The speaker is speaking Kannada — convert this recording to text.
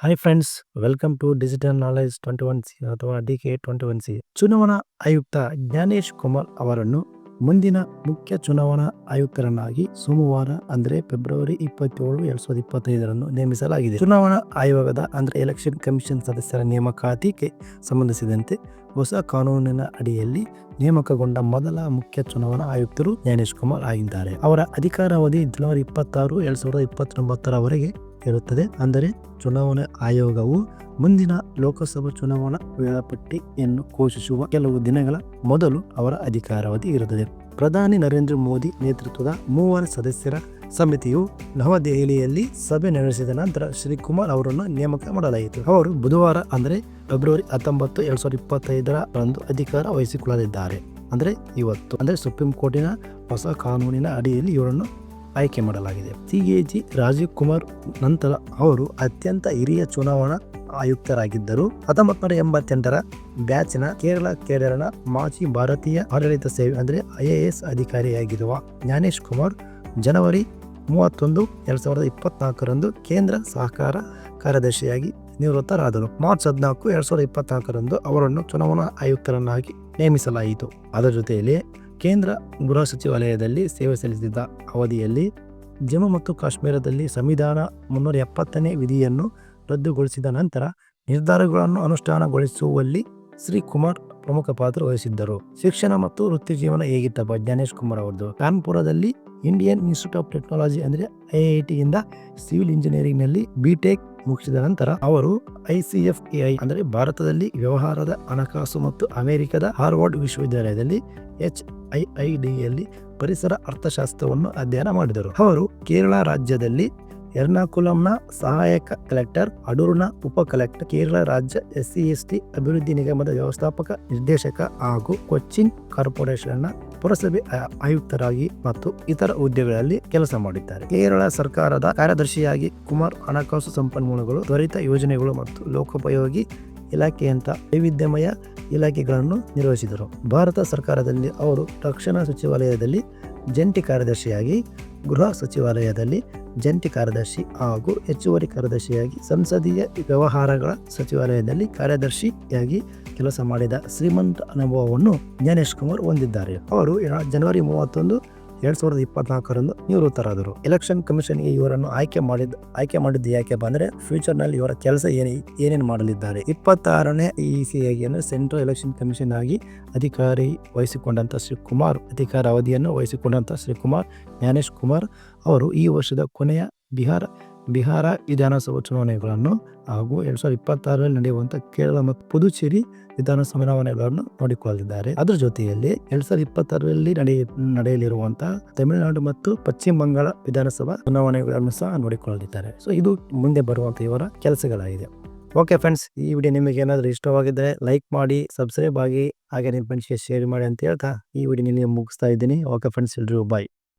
Hi friends welcome to digital knowledge twenty one C ಅಥವಾ D K twenty one C ಚುನಾವಣಾ ಆಯುಕ್ತ ಜ್ಞಾನೇಶ್ ಕುಮಾರ್ ಅವರನ್ನು ಮುಂದಿನ ಮುಖ್ಯ ಚುನಾವಣಾ ಆಯುಕ್ತರನ್ನಾಗಿ ಸೋಮವಾರ, ಅಂದರೆ ಫೆಬ್ರವರಿ ಇಪ್ಪತ್ತೇಳು, ಎರಡ್ ಸಾವಿರದ ಇಪ್ಪತ್ತೈದರಂದು ನೇಮಿಸಲಾಗಿದೆ. ಚುನಾವಣಾ ಆಯೋಗದ, ಅಂದರೆ ಎಲೆಕ್ಷನ್ ಕಮಿಷನ್ ಸದಸ್ಯರ ನೇಮಕಾತಿಗೆ ಸಂಬಂಧಿಸಿದಂತೆ ಹೊಸ ಕಾನೂನಿನ ಅಡಿಯಲ್ಲಿ ನೇಮಕಗೊಂಡ ಮೊದಲ ಮುಖ್ಯ ಚುನಾವಣಾ ಆಯುಕ್ತರು ಜ್ಞಾನೇಶ್ ಕುಮಾರ್ ಆಗಿದ್ದಾರೆ. ಅವರ ಅಧಿಕಾರಾವಧಿ ಜನವರಿ ಇಪ್ಪತ್ತಾರು, ಎರಡ್ ಸಾವಿರದ ಇಪ್ಪತ್ತೊಂಬತ್ತರವರೆಗೆ ಇರುತ್ತದೆ. ಅಂದರೆ ಚುನಾವಣಾ ಆಯೋಗವು ಮುಂದಿನ ಲೋಕಸಭಾ ಚುನಾವಣಾ ವೇಳಾಪಟ್ಟಿಯನ್ನು ಘೋಷಿಸುವ ಕೆಲವು ದಿನಗಳ ಮೊದಲು ಅವರ ಅಧಿಕಾರಾವಧಿ ಇರುತ್ತದೆ. ಪ್ರಧಾನಿ ನರೇಂದ್ರ ಮೋದಿ ನೇತೃತ್ವದ ಮೂವರ ಸದಸ್ಯರ ಸಮಿತಿಯು ನವದೆಹಲಿಯಲ್ಲಿ ಸಭೆ ನಡೆಸಿದ ನಂತರ ಶ್ರೀ ಕುಮಾರ್ ಅವರನ್ನು ನೇಮಕ ಮಾಡಲಾಯಿತು. ಅವರು ಬುಧವಾರ, ಅಂದರೆ ಫೆಬ್ರವರಿ ಹತ್ತೊಂಬತ್ತು, ಎರಡ್ ಸಾವಿರದ ಇಪ್ಪತ್ತೈದರ ರಂದು ಅಧಿಕಾರ ವಹಿಸಿಕೊಳ್ಳಲಿದ್ದಾರೆ. ಅಂದರೆ ಇವತ್ತು, ಅಂದರೆ ಸುಪ್ರೀಂ ಕೋರ್ಟಿನ ಹೊಸ ಕಾನೂನಿನ ಅಡಿಯಲ್ಲಿ ಇವರನ್ನು ಆಯ್ಕೆ ಮಾಡಲಾಗಿದೆ. ಸಿಎಜಿ ರಾಜೀವ್ ಕುಮಾರ್ ನಂತರ ಅವರು ಅತ್ಯಂತ ಹಿರಿಯ ಚುನಾವಣಾ ಆಯುಕ್ತರಾಗಿದ್ದರು. ಹತ್ತೊಂಬತ್ತು ನೂರ ಎಂಬತ್ತೆಂಟರ ಬ್ಯಾಚ್ನ ಕೇರಳ ಕೇಡರ್ನ ಮಾಜಿ ಭಾರತೀಯ ಆಡಳಿತ ಸೇವೆ ಅಂದರೆ ಐಎಎಸ್ ಅಧಿಕಾರಿಯಾಗಿರುವ ಜ್ಞಾನೇಶ್ ಕುಮಾರ್ ಜನವರಿ ಮೂವತ್ತೊಂದು ಎರಡ್ ಸಾವಿರದ ಇಪ್ಪತ್ನಾಲ್ಕರಂದು ಕೇಂದ್ರ ಸಹಕಾರ ಕಾರ್ಯದರ್ಶಿಯಾಗಿ ನಿವೃತ್ತರಾದರು. ಮಾರ್ಚ್ ಹದಿನಾಲ್ಕು ಎರಡ್ ಸಾವಿರದ ಇಪ್ಪತ್ನಾಲ್ಕರಂದು ಅವರನ್ನು ಚುನಾವಣಾ ಆಯುಕ್ತರನ್ನಾಗಿ ನೇಮಿಸಲಾಯಿತು. ಅದರ ಜೊತೆಯಲ್ಲಿ ಕೇಂದ್ರ ಗೃಹ ಸಚಿವಾಲಯದಲ್ಲಿ ಸೇವೆ ಸಲ್ಲಿಸಿದ್ದ ಅವಧಿಯಲ್ಲಿ ಜಮ್ಮು ಮತ್ತು ಕಾಶ್ಮೀರದಲ್ಲಿ ಸಂವಿಧಾನ ಮುನ್ನೂರ ಎಪ್ಪತ್ತನೇ ವಿಧಿಯನ್ನು ರದ್ದುಗೊಳಿಸಿದ ನಂತರ ನಿರ್ಧಾರಗಳನ್ನು ಅನುಷ್ಠಾನಗೊಳಿಸುವಲ್ಲಿ ಶ್ರೀ ಕುಮಾರ್ ಪ್ರಮುಖ ಪಾತ್ರ ವಹಿಸಿದ್ದರು. ಶಿಕ್ಷಣ ಮತ್ತು ವೃತ್ತಿ ಜೀವನ ಹೇಗಿತ್ತಪ್ಪ ಜ್ಞಾನೇಶ್ ಕುಮಾರ್ ಅವರದ್ದು ಕಾನ್ಪುರದಲ್ಲಿ ಇಂಡಿಯನ್ ಇನ್ಸ್ಟಿಟ್ಯೂಟ್ ಆಫ್ ಟೆಕ್ನಾಲಜಿ ಅಂದರೆ ಐ ಐ ಟಿಯಿಂದ ಸಿವಿಲ್ ಇಂಜಿನಿಯರಿಂಗ್ನಲ್ಲಿ ಬಿ ಟೆಕ್ ಮುಗಿಸಿದ ನಂತರ ಅವರು ಐಸಿಎಫ್ಎಐ ಅಂದರೆ ಭಾರತದಲ್ಲಿ ವ್ಯವಹಾರದ ಹಣಕಾಸು ಮತ್ತು ಅಮೆರಿಕದ ಹಾರ್ವರ್ಡ್ ವಿಶ್ವವಿದ್ಯಾಲಯದಲ್ಲಿ ಎಚ್ ಐ ಐ ಡಿಯಲ್ಲಿ ಪರಿಸರ ಅರ್ಥಶಾಸ್ತ್ರವನ್ನು ಅಧ್ಯಯನ ಮಾಡಿದರು. ಅವರು ಕೇರಳ ರಾಜ್ಯದಲ್ಲಿ ಎರ್ನಾಕುಲಂನ ಸಹಾಯಕ ಕಲೆಕ್ಟರ್, ಅಡೂರ್ನ ಉಪ ಕಲೆಕ್ಟರ್, ಕೇರಳ ರಾಜ್ಯ ಎಸ್ ಸಿ ಎಸ್ ಟಿ ಅಭಿವೃದ್ಧಿ ನಿಗಮದ ವ್ಯವಸ್ಥಾಪಕ, ನಿರ್ದೇಶಕ ಹಾಗೂ ಕೊಚ್ಚಿನ್ ಕಾರ್ಪೊರೇಷನ್ನ ಪುರಸಭೆ ಆಯುಕ್ತರಾಗಿ ಮತ್ತು ಇತರ ಹುದ್ದೆಗಳಲ್ಲಿ ಕೆಲಸ ಮಾಡಿದ್ದಾರೆ. ಕೇರಳ ಸರ್ಕಾರದ ಕಾರ್ಯದರ್ಶಿಯಾಗಿ ಕುಮಾರ್ ಹಣಕಾಸು ಸಂಪನ್ಮೂಲಗಳು, ತ್ವರಿತ ಯೋಜನೆಗಳು ಮತ್ತು ಲೋಕೋಪಯೋಗಿ ಇಲಾಖೆಯಂತ ವೈವಿಧ್ಯಮಯ ಇಲಾಖೆಗಳನ್ನು ನಿರ್ವಹಿಸಿದರು. ಭಾರತ ಸರ್ಕಾರದಲ್ಲಿ ಅವರು ರಕ್ಷಣಾ ಸಚಿವಾಲಯದಲ್ಲಿ ಜಂಟಿ ಕಾರ್ಯದರ್ಶಿಯಾಗಿ ಗೃಹ ಸಚಿವಾಲಯದಲ್ಲಿ ಜಂಟಿ ಕಾರ್ಯದರ್ಶಿ ಹಾಗೂ ಹೆಚ್ಚುವರಿ ಕಾರ್ಯದರ್ಶಿಯಾಗಿ ಸಂಸದೀಯ ವ್ಯವಹಾರಗಳ ಸಚಿವಾಲಯದಲ್ಲಿ ಕಾರ್ಯದರ್ಶಿಯಾಗಿ ಕೆಲಸ ಮಾಡಿದ ಶ್ರೀಮಂತ ಅನುಭವವನ್ನು ಜ್ಞಾನೇಶ್ ಕುಮಾರ್ ಹೊಂದಿದ್ದಾರೆ. ಅವರು ಜನವರಿ ಮೂವತ್ತೊಂದು ಎರಡ್ ಸಾವಿರದ ಇಪ್ಪತ್ನಾಲ್ಕರಂದು ನಿವೃತ್ತರಾದರು. ಎಲೆಕ್ಷನ್ ಕಮಿಷನ್ಗೆ ಇವರನ್ನು ಆಯ್ಕೆ ಮಾಡಿದ ಆಯ್ಕೆ ಮಾಡಿದ್ದು ಯಾಕೆ ಬಂದ್ರೆ ಫ್ಯೂಚರ್ನಲ್ಲಿ ಇವರ ಕೆಲಸ ಏನೇ, ಏನೇನು ಮಾಡಲಿದ್ದಾರೆ. ಇಪ್ಪತ್ತಾರನೇ ಇಸಿಯಾಗಿ ಅಂದ್ರೆ ಸೆಂಟ್ರಲ್ ಎಲೆಕ್ಷನ್ ಕಮಿಷನ್ ಆಗಿ ಅಧಿಕಾರಿ ವಹಿಸಿಕೊಂಡಂತ ಶ್ರೀ ಕುಮಾರ್, ಅಧಿಕಾರ ಅವಧಿಯನ್ನು ವಹಿಸಿಕೊಂಡಂತ ಶ್ರೀ ಕುಮಾರ್ ಜ್ಞಾನೇಶ್ ಕುಮಾರ್ ಅವರು ಈ ವರ್ಷದ ಕೊನೆಯ ಬಿಹಾರ ಬಿಹಾರ ವಿಧಾನಸಭಾ ಚುನಾವಣೆಗಳನ್ನು ಹಾಗೂ ಎರಡ್ ಸಾವಿರದ ಇಪ್ಪತ್ತಾರರಲ್ಲಿ ನಡೆಯುವಂಥ ಕೇರಳ ಮತ್ತು ಪುದುಚೇರಿ ವಿಧಾನಸಭಾ ಚುನಾವಣೆಗಳನ್ನು ನೋಡಿಕೊಳ್ಳಲಿದ್ದಾರೆ ಅದರ ಜೊತೆಯಲ್ಲಿ ಎರಡ್ ಸಾವಿರದ ಇಪ್ಪತ್ತಾರರಲ್ಲಿ ನಡೆಯ ನಡೆಯಲಿರುವಂತಹ ತಮಿಳುನಾಡು ಮತ್ತು ಪಶ್ಚಿಮ ಬಂಗಾಳ ವಿಧಾನಸಭಾ ಚುನಾವಣೆಗಳನ್ನು ಸಹ ನೋಡಿಕೊಳ್ಳಲಿದ್ದಾರೆ ಸೊ ಇದು ಮುಂದೆ ಬರುವಂತ ಇವರ ಕೆಲಸಗಳಾಗಿದೆ. ಓಕೆ ಫ್ರೆಂಡ್ಸ್ ಈ ವಿಡಿಯೋ ನಿಮಗೆ ಏನಾದರೂ ಇಷ್ಟವಾಗಿದ್ದರೆ ಲೈಕ್ ಮಾಡಿ ಸಬ್ಸ್ಕ್ರೈಬ್ ಆಗಿ, ಹಾಗೆ ನಿಮ್ಮ ಫ್ರೆಂಡ್ಸ್ಗೆ ಶೇರ್ ಮಾಡಿ ಅಂತ ಹೇಳ್ತಾ ಈ ವಿಡಿಯೋ ನಿಮಗೆ ಮುಗಿಸ್ತಾ ಇದ್ದೀನಿ. ಓಕೆ ಫ್ರೆಂಡ್ಸ್ ಎಲ್ರಿಗೂ ಬಾಯ್